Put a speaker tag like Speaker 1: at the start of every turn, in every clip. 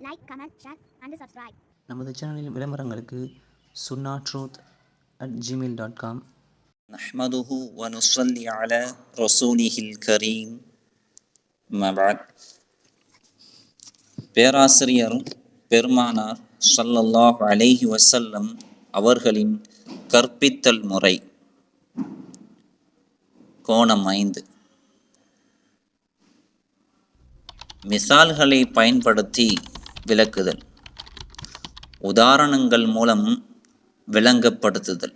Speaker 1: like, comment, share, and subscribe.
Speaker 2: நமது சேனலில் விளம்பரங்களுக்கு சுன்னா truth at Gmail dot com
Speaker 3: نحمده ونصلي على رسوله الكريم ما بعد பேராசிரியர் பெருமானார் ஸல்லல்லாஹு அலைஹி வஸல்லம் அவர்களின் கற்பித்தல் முறை கோணம் ஐந்து மிசால்களை பயன்படுத்தி விளக்குதல். உதாரணங்கள் மூலம் விளங்கப்படுத்துதல்.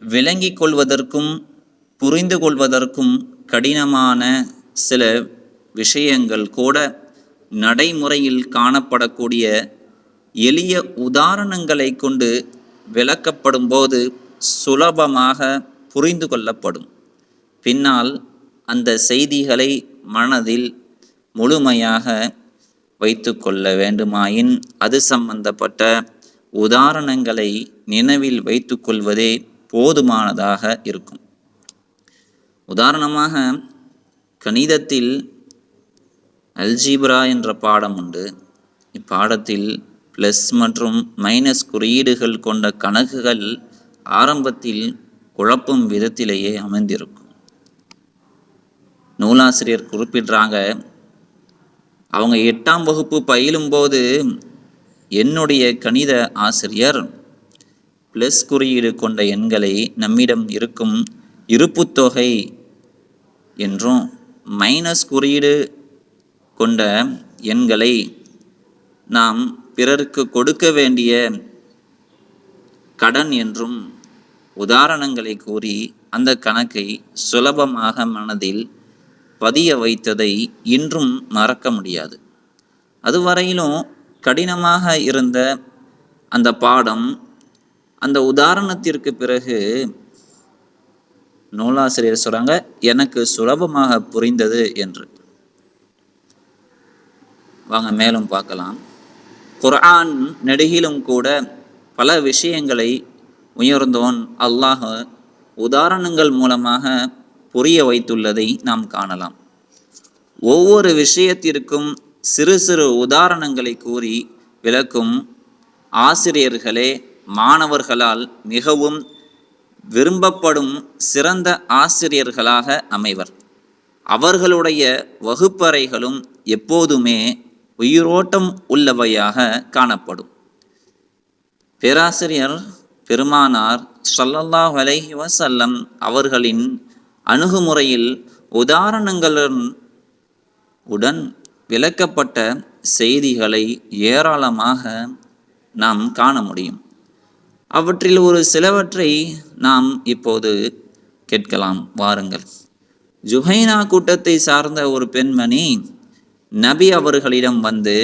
Speaker 3: விளங்கிக் கொள்வதற்கும் புரிந்து கொள்வதற்கும் கடினமான சில விஷயங்கள் கூட நடைமுறையில் காணப்படக்கூடிய எளிய உதாரணங்களை கொண்டு விளக்கப்படும்போது சுலபமாக புரிந்து கொள்ளப்படும். பின்னால் அந்த செய்திகளை மனதில் முழுமையாக வைத்து கொள்ள வேண்டுமாயின் அது சம்பந்தப்பட்ட உதாரணங்களை நினைவில் வைத்து கொள்வதே போதுமானதாக இருக்கும். உதாரணமாக கணிதத்தில் அல்ஜீப்ரா என்ற பாடம் உண்டு. இப்பாடத்தில் ப்ளஸ் மற்றும் மைனஸ் குறியீடுகள் கொண்ட கணக்குகள் ஆரம்பத்தில் குழப்பும் விதத்திலேயே அமைந்திருக்கும். நூலாசிரியர் குறிப்பிடுறாங்க அவங்க எட்டாம் வகுப்பு பயிலும்போது என்னுடைய கணித ஆசிரியர் ப்ளஸ் குறியீடு கொண்ட எண்களை நம்மிடம் இருக்கும் இருப்புத்தொகை என்றும் மைனஸ் குறியீடு கொண்ட எண்களை நாம் பிறருக்கு கொடுக்க வேண்டிய கடன் என்றும் உதாரணங்களை கூறி அந்த கணக்கை சுலபமாக மனதில் பதிய வைத்ததை இன்றும் மறக்க முடியாது. அதுவரையிலும் கடினமாக இருந்த அந்த பாடம் அந்த உதாரணத்திற்கு பிறகு நூலாசிரியர் சொல்றாங்க எனக்கு சுலபமாக புரிந்தது என்று. வாங்க மேலும் பார்க்கலாம். குர்ஆன் நெடுகிலும் கூட பல விஷயங்களை உயர்ந்தோன். அல்லாஹ் உதாரணங்கள் மூலமாக புரிய வைத்துள்ளதை நாம் காணலாம். ஒவ்வொரு விஷயத்திற்கும் சிறு சிறு உதாரணங்களை கூறி விளக்கும் ஆசிரியர்களே மாணவர்களால் மிகவும் விரும்பப்படும் சிறந்த ஆசிரியர்களாக அமைவர். அவர்களுடைய வகுப்பறைகளும் எப்போதுமே உயிரோட்டம் உள்ளவையாக காணப்படும். பேராசிரியர் பெருமானார் சல்லல்லாஹ் அலைஹி வசல்லம் அவர்களின் அணுகுமுறையில் உதாரணங்களுடன் உடன் விளக்கப்பட்ட செய்திகளை ஏராளமாக நாம் காண முடியும். அவற்றில் ஒரு சிலவற்றை நாம் இப்போது கேட்கலாம். வாருங்கள். ஜுஹைனா கூட்டத்தை சார்ந்த ஒரு பெண்மணி நபி அவர்களிடம் வந்து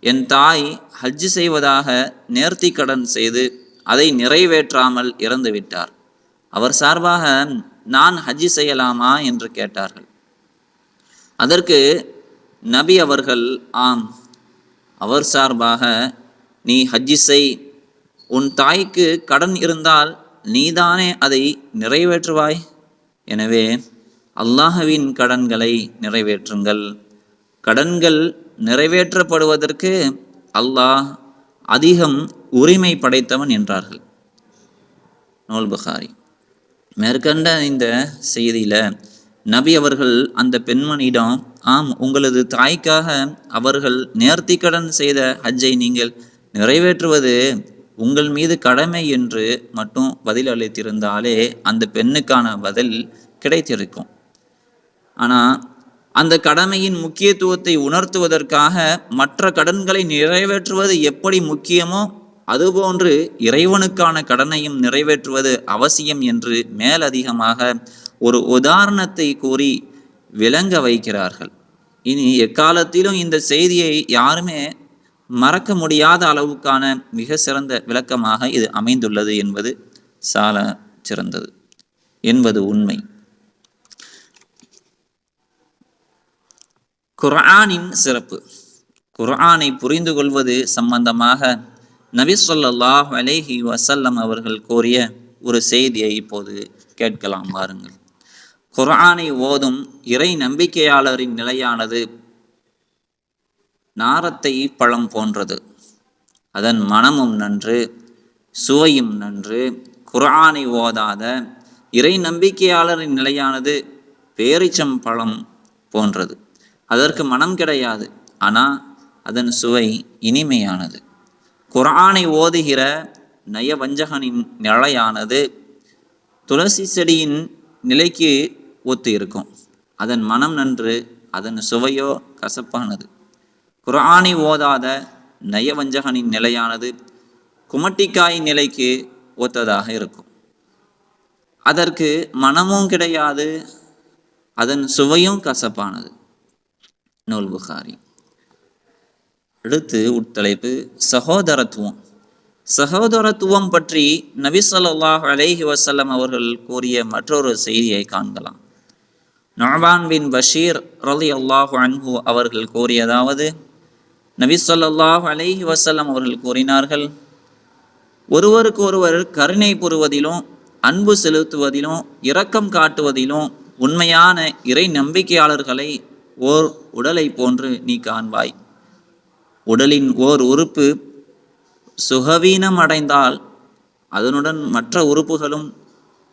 Speaker 3: என் தாய் ஹஜ் செய்வதாக நேர்த்தி கடன் செய்து அதை நிறைவேற்றாமல் இறந்துவிட்டார். அவர் சார்பாக நான் ஹஜ்ஜி செய்யலாமா என்று கேட்டார்கள். அதற்கு நபி அவர்கள் ஆம் அவர் சார்பாக நீ ஹஜ்ஜி செய். உன் தாய்க்கு கடன் இருந்தால் நீதானே அதை நிறைவேற்றுவாய். எனவே அல்லாஹவின் கடன்களை நிறைவேற்றுங்கள். கடன்கள் நிறைவேற்றப்படுவதற்கு அல்லாஹ் அதிகம் உரிமை படைத்தவன் என்றார்கள். நூல் புகாரி. மேற்கண்ட இந்த செய்தியில் நபி அவர்கள் அந்த பெண்மணியிடம் ஆம் உங்களது தாய்க்காக அவர்கள் நேர்த்திக்கடன் செய்த ஹஜ்ஜை நீங்கள் நிறைவேற்றுவது உங்கள் மீது கடமை என்று மட்டும் பதில் அளித்திருந்தாலே அந்த பெண்ணுக்கான பதில் கிடைத்திருக்கும். ஆனால் அந்த கடமையின் முக்கியத்துவத்தை உணர்த்துவதற்காக மற்ற கடன்களை நிறைவேற்றுவது எப்படி முக்கியமோ அதுபோன்று இறைவனுக்கான கடனையும் நிறைவேற்றுவது அவசியம் என்று மேலதிகமாக ஒரு உதாரணத்தை கூறி விளங்க வைக்கிறார்கள். இனி எக்காலத்திலும் இந்த செய்தியை யாருமே மறக்க முடியாத அளவுக்கான மிக சிறந்த விளக்கமாக இது அமைந்துள்ளது என்பது சால சிறந்தது என்பது உண்மை. குர்ஆனின் சிறப்பு. குர்ஆனை புரிந்து கொள்வது சம்பந்தமாக நபி சொல்லாஹ் அலேஹி வசல்லம் அவர்கள் கூறிய ஒரு செய்தியை இப்போது கேட்கலாம் வாருங்கள். குர்ஆனை ஓதும் இறை நம்பிக்கையாளரின் நிலையானது நாரத்தை பழம் போன்றது. அதன் மனமும் நன்று சுவையும் நன்று. குர்ஆனை ஓதாத இறை நம்பிக்கையாளரின் நிலையானது பேரிச்சம் பழம் போன்றது. அதற்கு மனம் கிடையாது. ஆனால் அதன் சுவை இனிமையானது. குரானை ஓதுகிற நயவஞ்சகனின் நிலையானது துளசி செடியின் நிலைக்கு ஒத்து இருக்கும். அதன் மனம் நன்று அதன் சுவையோ கசப்பானது. குரானை ஓதாத நயவஞ்சகனின் நிலையானது குமட்டிக்காய் நிலைக்கு ஒத்ததாக இருக்கும். அதற்கு மனமும் கிடையாது அதன் சுவையும் கசப்பானது. நூல் புகாரி. அடுத்து உட்தலைப்பு சகோதரத்துவம். சகோதரத்துவம் பற்றி நபி சொல்லாஹ் அலேஹி வசல்லம் அவர்கள் கூறிய மற்றொரு செய்தியை காண்கலாம். நொபான் பின் பஷீர் ரலி அல்லாஹு அன்ஹு அவர்கள் கூறியதாவது நபி ஸல்லல்லாஹு அலேஹி வசல்லம் அவர்கள் கூறினார்கள் ஒருவருக்கு ஒருவர் கருணை புரிவதிலும் அன்பு செலுத்துவதிலும் இரக்கம் காட்டுவதிலும் உண்மையான இறை நம்பிக்கையாளர்களை ஓர் உடலை போன்று நீ காண்பாய். உடலின் ஓர் உறுப்பு சுகவீனம் அடைந்தால் அதனுடன் மற்ற உறுப்புகளும்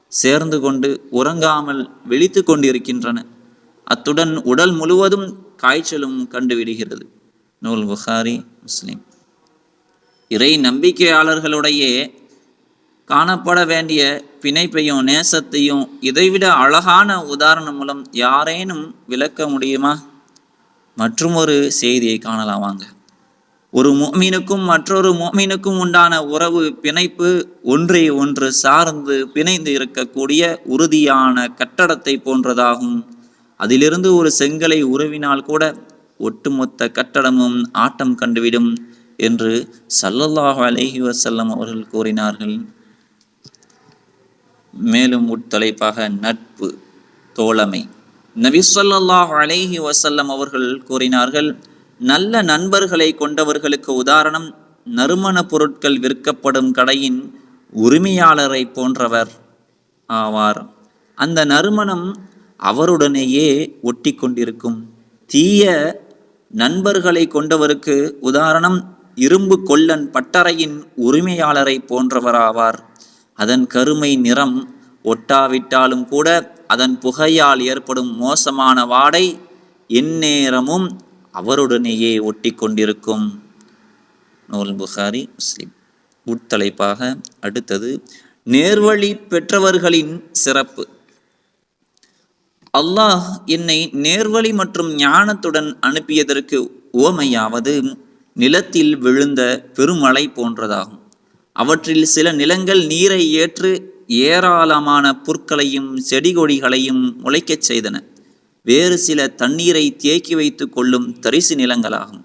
Speaker 3: சேர்ந்து கொண்டு உறங்காமல் விழித்து கொண்டிருக்கின்றன. அத்துடன் உடல் முழுவதும் காய்ச்சலும் கண்டுவிடுகிறது. நூல் புகாரி முஸ்லிம். இறை நம்பிக்கையாளர்களுடைய காணப்பட வேண்டிய பிணைப்பையும் நேசத்தையும் இதைவிட அழகான உதாரணம் மூலம் யாரேனும் விளக்க முடியுமா? மற்றும் ஒரு செய்தியை காணலாம் வாங்க. ஒரு மோமீனுக்கும் மற்றொரு மோமீனுக்கும் உண்டான உறவு பிணைப்பு ஒன்றை ஒன்று சார்ந்து பிணைந்து இருக்கக்கூடிய உறுதியான கட்டடத்தை போன்றதாகும். அதிலிருந்து ஒரு செங்கலை உருவினால் கூட ஒட்டுமொத்த கட்டடமும் ஆட்டம் கண்டுவிடும் என்று சல்லல்லாஹு அலஹி வசல்லம் அவர்கள் கூறினார்கள். மேலும் உட்தலைப்பாக நட்பு தோழமை. நபி ஸல்லல்லாஹு அலேஹி வசல்லம் அவர்கள் கூறினார்கள் நல்ல நண்பர்களை கொண்டவர்களுக்கு உதாரணம் நறுமண பொருட்கள் விற்கப்படும் கடையின் உரிமையாளரை போன்றவர் ஆவார். அந்த நறுமணம் அவருடனேயே ஒட்டி கொண்டிருக்கும். தீய நண்பர்களை கொண்டவருக்கு உதாரணம் இரும்பு கொல்லன் பட்டறையின் உரிமையாளரை போன்றவராவார் அதன் கருமை நிறம் ஒட்டாவிட்டாலும் கூட அதன் புகையால் ஏற்படும் மோசமான வாடை எந்நேரமும் அவருடனேயே ஒட்டி கொண்டிருக்கும் நூல் புகாரி முஸ்லிம். உட்தலைப்பாக அடுத்தது நேர்வழி பெற்றவர்களின் சிறப்பு. அல்லாஹ் என்னை நேர்வழி மற்றும் ஞானத்துடன் அனுப்பியதற்கு உவமையாவது நிலத்தில் விழுந்த பெருமழை போன்றதாகும். அவற்றில் சில நிலங்கள் நீரை ஏற்று ஏராளமான புற்களையும் செடிகொடிகளையும் முளைக்கச் செய்தன. வேறு சில தண்ணீரை தேக்கி வைத்து கொள்ளும் தரிசு நிலங்களாகும்.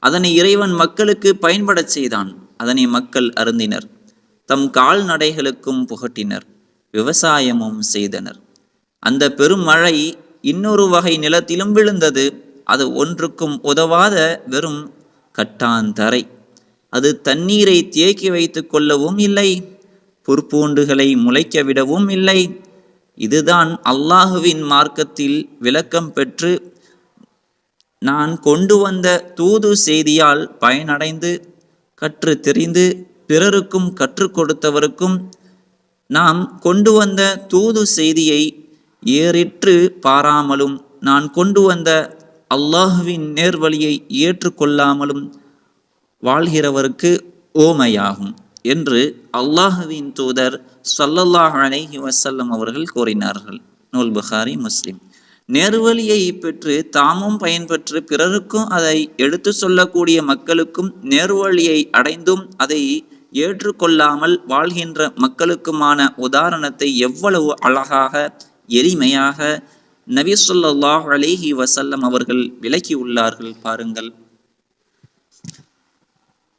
Speaker 3: அதனை இறைவன் மக்களுக்கு பயன்படச் செய்தான். அதனை மக்கள் அருந்தினர். தம் கால்நடைகளுக்கும் புகட்டினர். விவசாயமும் செய்தனர். அந்த பெருமழை இன்னொரு வகை நிலத்திலும் விழுந்தது. அது ஒன்றுக்கும் உதவாத வெறும் கட்டாந்தரை அது தண்ணீரை தேக்கி வைத்து கொள்ளவும் இல்லை. புற்பூண்டுகளை முளைக்க விடவும் இல்லை. இதுதான் அல்லாஹுவின் மார்க்கத்தில் விளக்கம் பெற்று நான் கொண்டு வந்த தூது செய்தியால் பயனடைந்து கற்று தெரிந்து பிறருக்கும் கற்றுக் கொடுத்தவருக்கும் நாம் கொண்டு வந்த தூது செய்தியை ஏறிற்று பாராமலும் நான் கொண்டு வந்த அல்லாஹுவின் நேர்வழியை ஏற்றுக்கொள்ளாமலும் வாழ்கிறவருக்கு ஓமையாகும். என்று அல்லாஹுவின் தூதர் சல்லல்லாஹ் அலைஹி வசல்லம் அவர்கள் கூறினார்கள். நூல் புகாரி முஸ்லிம். நேர்வழியை பெற்று தாமும் பயன்பெற்று பிறருக்கும் அதை எடுத்து சொல்லக்கூடிய மக்களுக்கும் நேர்வழியை அடைந்தும் அதை ஏற்றுக்கொள்ளாமல் வாழ்கின்ற மக்களுக்குமான உதாரணத்தை எவ்வளவு அழகாக எளிமையாக நபி ஸல்லல்லாஹு அலைஹி வஸல்லம் அவர்கள் விளக்கியுள்ளார்கள் பாருங்கள்.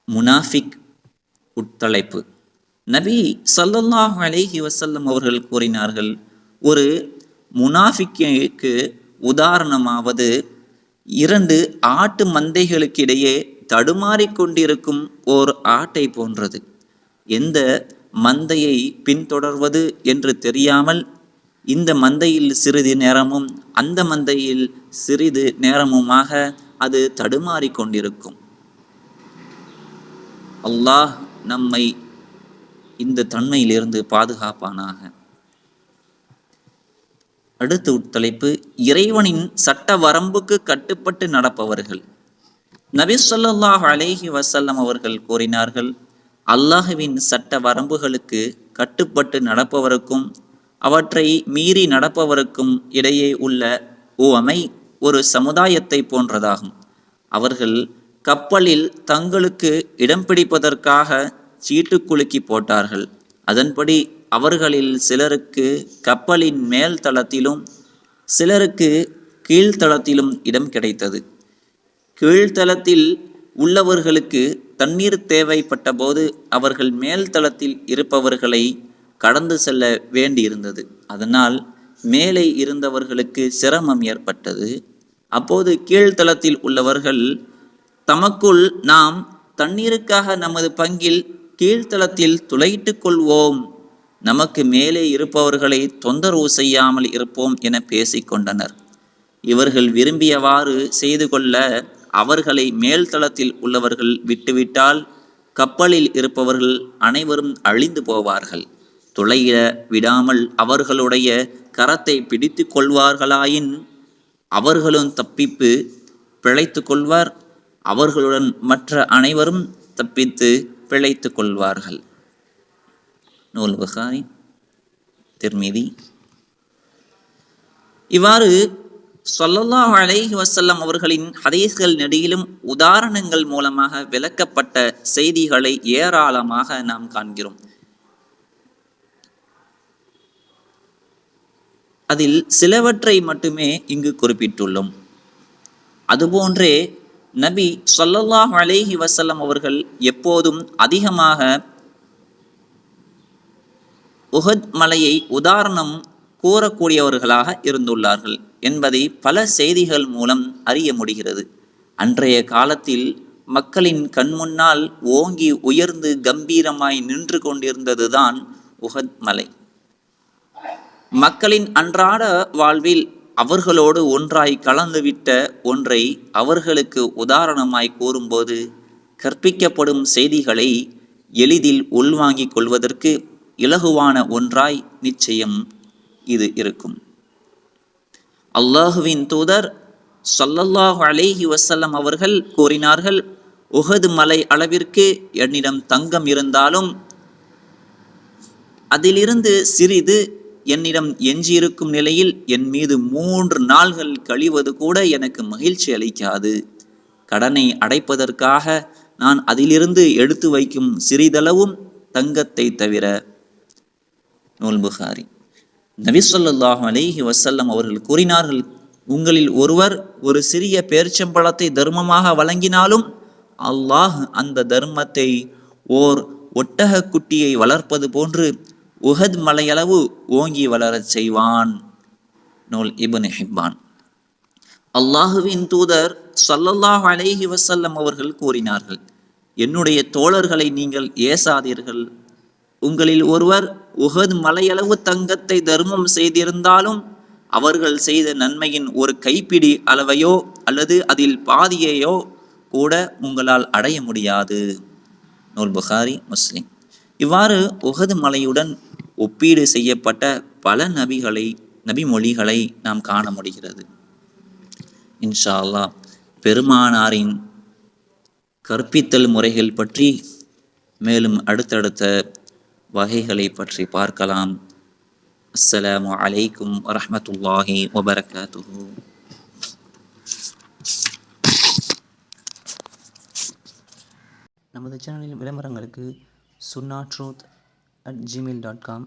Speaker 3: முனாஃபிக் உட்தலைப்பு நபி சல்லல்லாஹு அலேஹி வசல்லம் அவர்கள் கூறினார்கள் ஒரு முனாஃபிக்கு உதாரணமாவது இரண்டு ஆட்டு மந்தைகளுக்கிடையே தடுமாறிக்கொண்டிருக்கும் ஓர் ஆட்டை போன்றது. எந்த மந்தையை பின்தொடர்வது என்று தெரியாமல் இந்த மந்தையில் சிறிது நேரமும் அந்த மந்தையில் சிறிது நேரமுமாக அது தடுமாறிக்கொண்டிருக்கும் அல்லாஹ் நம்மை இந்த தன்மையிலிருந்து பாதுகாப்பானாக. அடுத்த உட்தலைப்பு இறைவனின் சட்ட வரம்புக்கு கட்டுப்பட்டு நடப்பவர்கள். நபி சொல்லாஹ் அலேஹி வசல்லம் அவர்கள் கூறினார்கள் அல்லாஹுவின் சட்ட வரம்புகளுக்கு கட்டுப்பட்டு நடப்பவருக்கும் அவற்றை மீறி நடப்பவருக்கும் இடையே உள்ள உவமை ஒரு சமுதாயத்தை போன்றதாகும். அவர்கள் கப்பலில் தங்களுக்கு இடம் பிடிப்பதற்காக சீட்டு குலுக்கி போட்டார்கள். அதன்படி அவர்களில் சிலருக்கு கப்பலின் மேல் தளத்திலும் சிலருக்கு கீழ்த்தளத்திலும் இடம் கிடைத்தது. கீழ்த்தளத்தில் உள்ளவர்களுக்கு தண்ணீர் தேவைப்பட்ட போது அவர்கள் மேல் தளத்தில் இருப்பவர்களை கடந்து செல்ல வேண்டியிருந்தது. அதனால் மேலே இருந்தவர்களுக்கு சிரமம் ஏற்பட்டது. அப்போது கீழ்த்தளத்தில் உள்ளவர்கள் தமக்குள் நாம் தண்ணீருக்காக நமது பங்கில் கீழ்த்தளத்தில் துளையிட்டுக் கொள்வோம். நமக்கு மேலே இருப்பவர்களை தொந்தரவு செய்யாமல் இருப்போம் என பேசிக்கொண்டனர் இவர்கள் விரும்பியவாறு செய்து கொள்ள அவர்களை மேல்தளத்தில் உள்ளவர்கள் விட்டுவிட்டால் கப்பலில் இருப்பவர்கள் அனைவரும் அழிந்து போவார்கள். துளையிட விடாமல் அவர்களுடைய கரத்தை பிடித்து கொள்வார்களாயின் அவர்களும் தப்பிப்பு பிழைத்து கொள்வார். அவர்களுடன் மற்ற அனைவரும் தப்பித்து பிழைத்து கொள்வார்கள். நூல் புகாரி திருமிதி. இவ்வாறு ஸல்லல்லாஹு அலைஹி வசல்லம் அவர்களின் ஹதீஸ்கள் நெடியிலும் உதாரணங்கள் மூலமாக விளக்கப்பட்ட செய்திகளை ஏராளமாக நாம் காண்கிறோம். அதில் சிலவற்றை மட்டுமே இங்கு குறிப்பிட்டுள்ளோம். அதுபோன்றே நபி சொல்லல்லாஹ் அலேஹி வசல்லம் அவர்கள் எப்போதும் அதிகமாக உஹத் மலையை உதாரணம் கூறக்கூடியவர்களாக இருந்துள்ளார்கள் என்பதை பல செய்திகள் மூலம் அறிய முடிகிறது. அன்றைய காலத்தில் மக்களின் கண்முன்னால் ஓங்கி உயர்ந்து கம்பீரமாய் நின்று கொண்டிருந்ததுதான் உஹத் மலை. மக்களின் அன்றாட வாழ்வில் அவர்களோடு ஒன்றாய் கலந்துவிட்ட ஒன்றை அவர்களுக்கு உதாரணமாய் கூறும்போது கற்பிக்கப்படும் செய்திகளை எளிதில் உள்வாங்கிக் கொள்வதற்கு இலகுவான ஒன்றாய் நிச்சயம் இது இருக்கும். அல்லாஹுவின் தூதர் சொல்லல்லாஹு அலேஹி வசல்லம் அவர்கள் கூறினார்கள் உஹது மலை அளவிற்கு என்னிடம் தங்கம் இருந்தாலும் அதிலிருந்து சிறிது என்னிடம் எஞ்சியிருக்கும் நிலையில் என் மீது மூன்று நாள்கள் கழிவது கூட எனக்கு மகிழ்ச்சி அளிக்காது. கடனை அடைப்பதற்காக நான் அதிலிருந்து எடுத்து வைக்கும் சிறிதளவும் தங்கத்தை தவிர. நூல் புகாரி. நபிசல்லாஹ் ஸல்லல்லாஹு வசல்லம் அவர்கள் கூறினார்கள் உங்களில் ஒருவர் ஒரு சிறிய பேரிச்சம்பழத்தை தர்மமாக வழங்கினாலும் அல்லாஹ் அந்த தர்மத்தை ஓர் ஒட்டக குட்டியை வளர்ப்பது போன்று உஹத் மலையளவு ஓங்கி வளரச் செய்வான். நூல் இபுன் ஹிப்பான். அல்லாஹுவின் தூதர் சல்லல்லாஹ் அலேஹி வசல்லம் அவர்கள் கூறினார்கள் என்னுடைய தோழர்களை நீங்கள் ஏசாதீர்கள். உங்களில் ஒருவர் உஹது மலையளவு தங்கத்தை தர்மம் செய்திருந்தாலும் அவர்கள் செய்த நன்மையின் ஒரு கைப்பிடி அளவையோ அல்லது அதில் பாதியையோ கூட உங்களால் அடைய முடியாது. நூல் புகாரி முஸ்லிம். இவ்வாறு உஹது மலையுடன் ஒப்பீடு செய்யப்பட்ட பல நபிகளை நபிமொழிகளை நாம் காண முடிகிறது. இன்ஷா அல்லாஹ் பெருமானாரின் கற்பித்தல் முறைகள் பற்றி மேலும் அடுத்தடுத்த வகைகளை பற்றி பார்க்கலாம். அஸ்ஸலாமு அலைக்கும் வரமத்துல்லாஹி வபரகாத்துஹு.
Speaker 2: நமது சேனலில் விளம்பரங்களுக்கு Sunna truth at Gmail dot com